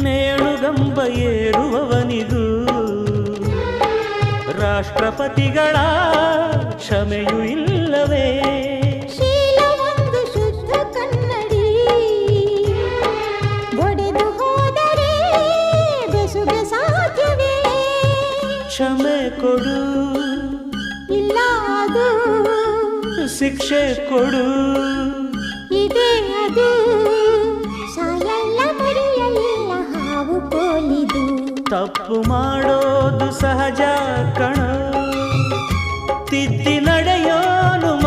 ನೇಣುಗಂಬ ಏರುವವನಿಗೂ ರಾಷ್ಟ್ರಪತಿಗಳ ಕ್ಷಮೆಯೂ ಇಲ್ಲವೇ. ಕ್ಷಮೆ ಕೊಡು. ಇಲ್ಲ ಶಿಕ್ಷೆ ಕೊಡು. ತಪ್ಪು ಮಾಡೋದು ಸಹಜ ಕಣ. ತಿತ್ತಿ ನಡೆಯೋನು